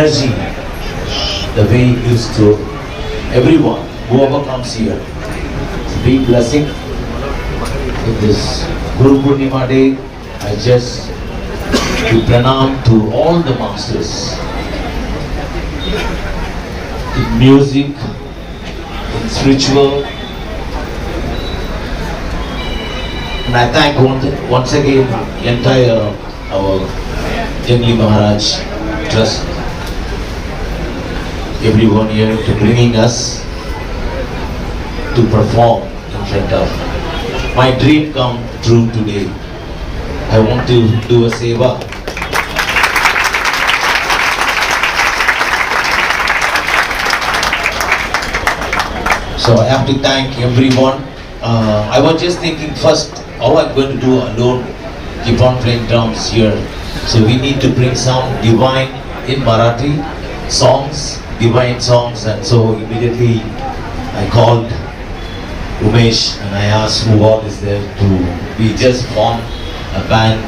energy the way he gives to everyone, whoever comes here. It's a big blessing. In this Guru Purnima day, I just to pranam to all the masters in music, in spiritual. And I thank once, once again entire our Jangli Maharaj Trust, everyone here to bringing us to perform in front of. My dream come true today. I want to do a seva. So I have to thank everyone. Uh, I was just thinking first how I'm going to do alone, keep on playing drums here. So we need to bring some divine in Marathi songs, divine songs, and so immediately I called Umesh and I asked who all is there to we just form a band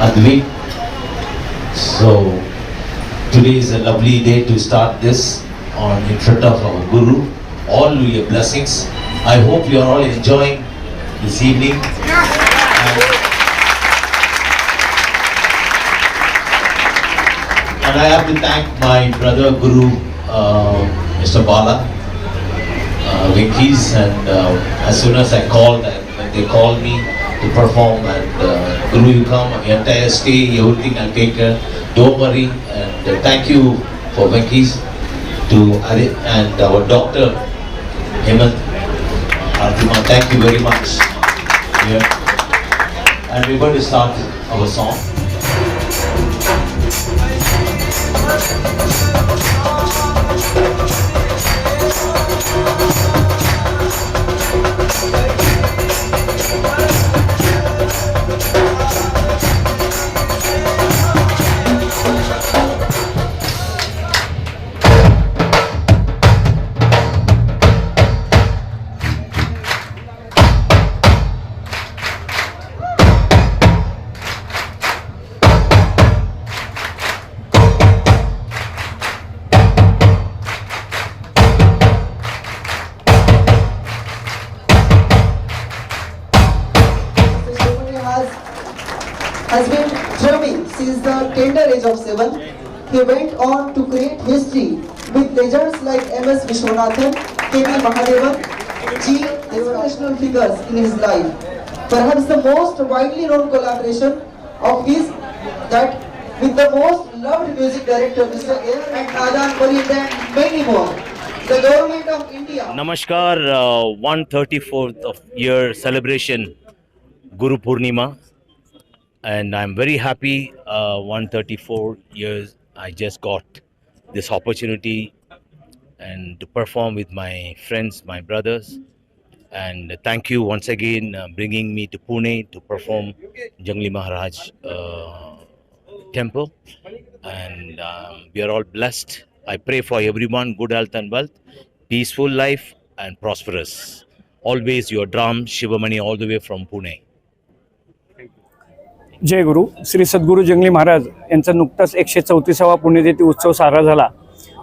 Advik. So today is a lovely day to start this on in front of our Guru. All your blessings. I hope you are all enjoying this evening. And, and I have to thank my brother Guru, uh, Mr. Bala, uh, and uh, as soon as I called, and when they called me to perform, and uh, Guru, you come, entire stay, everything I'll take care. Don't worry, and uh, thank you for Winkies to Adi- and our doctor Hemant Artima. Thank you very much. Yeah. And we're going to start our song. Mr. age of seven. He went on to create history with legends like M.S. Vishwanathan, K.V. Mahadevan, G. inspirational figures in his life. Perhaps the most widely known collaboration of his that with the most loved music director Mr. A. Adan Farid and many more. The government of India Namaskar, uh, 134th of year celebration Guru Purnima, and I'm very happy. Uh, 134 years, I just got this opportunity and to perform with my friends, my brothers, and thank you once again uh, bringing me to Pune to perform Jangli Maharaj uh, temple, and um, we are all blessed. I pray for everyone good health and wealth, peaceful life, and prosperous. Always your drum, Shivamani, all the way from Pune. जय गुरु. श्री सद्गुरू जंगली महाराज यांचा नुकताच एकशे चौतीसावा पुण्यतिथी उत्सव साजरा झाला.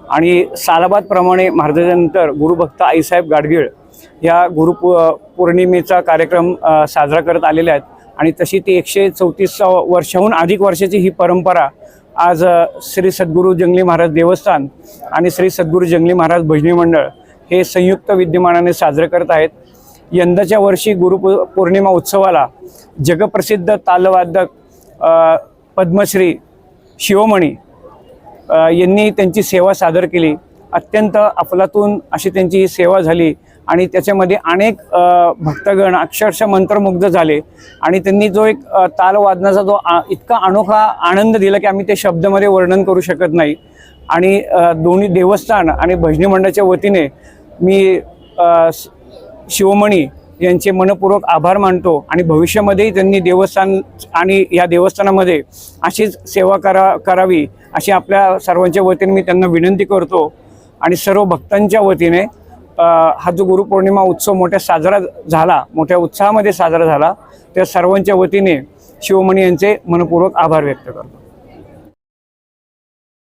आणि सालाबादप्रमाणे महाराजांनंतर गुरुभक्त आईसाहेब गाडगीळ या गुरु पौर्णिमेचा कार्यक्रम साजरा करत आलेले आहेत. आणि तशी ती एकशे चौतीस वर्षाहून अधिक वर्षाची ही परंपरा आज श्री सद्गुरू जंगली महाराज देवस्थान आणि श्री सद्गुरू जंगली महाराज भजनी मंडळ हे संयुक्त विद्यमानाने साजरे करत आहेत. यंदाच्या वर्षी गुरुपौर्णिमा पौर्णिमा उत्सवाला जगप्रसिद्ध तालवादक पद्मश्री शिवमणी यांनी त्यांची सेवा सादर केली. अत्यंत अफलातून अशी त्यांची ही सेवा झाली आणि त्याच्यामध्ये अनेक भक्तगण अक्षरशः मंत्रमुग्ध झाले आणि त्यांनी जो एक तालवादनाचा जो आ- इतका अनोखा आनंद दिला की आम्ही ते शब्दामध्ये वर्णन करू शकत नाही. आणि दोन्ही देवस्थान आणि भजनी मंडळाच्या वतीने मी शिवमणी यांचे मनपूर्वक आभार मानतो आणि भविष्यामध्येही त्यांनी देवस्थान आणि या देवस्थानामध्ये अशीच सेवा करा करावी अशी आपल्या सर्वांच्या वतीने मी त्यांना विनंती करतो. आणि सर्व भक्तांच्या वतीने हा जो गुरुपौर्णिमा उत्सव मोठ्या साजरा झाला मोठ्या उत्साहामध्ये साजरा झाला त्या सर्वांच्या वतीने शिवमणी यांचे मनपूर्वक आभार व्यक्त करतो.